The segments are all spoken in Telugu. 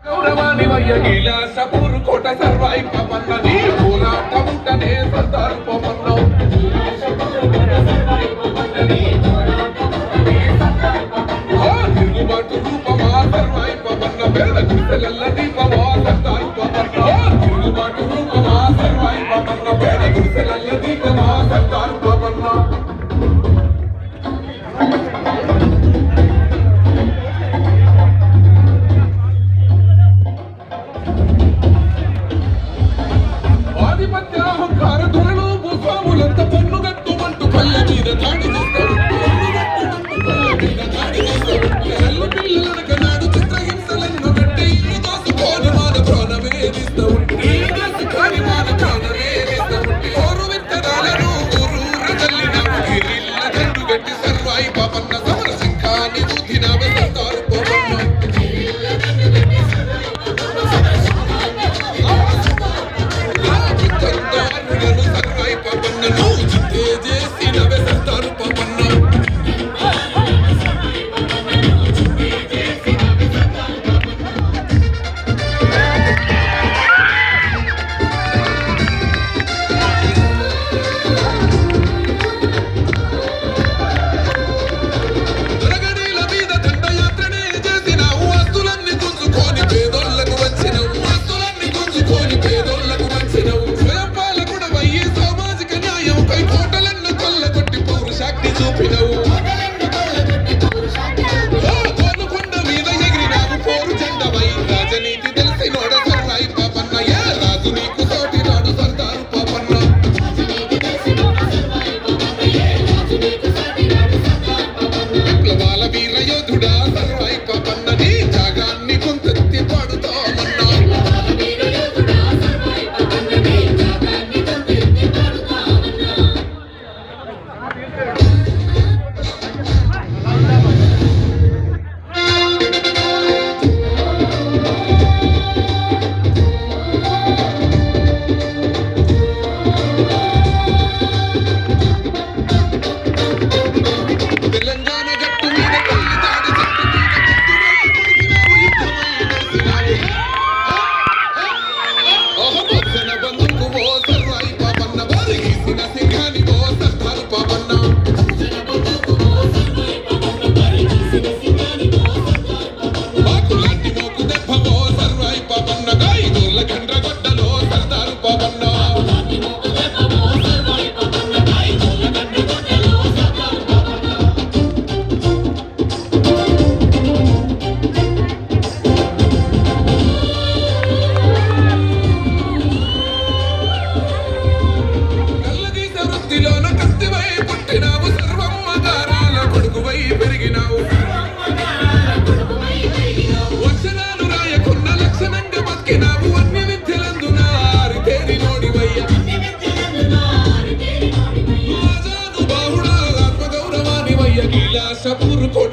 గౌరవానివయ్యలాసపూరు కోట సర్వైపమన్నది పోరాటముంటనే సర్దారు పొమన్నావు తిరుగుబాటు రూపమా సర్వైపమన్న పేద కుసలల్ల దీప మధ్యాహంకార ధరలో భూస్వాములంత పన్ను గట్టుమంటూ కళ్ళ మీద చిత్రహింసలను కట్టి ఇల్లు దోసుకోని మన ప్రాణమేదిస్తూ ఉంటే కాని ప్రాణమే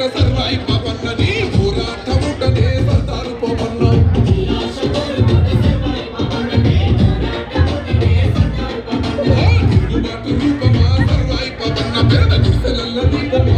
ಸರ್ವ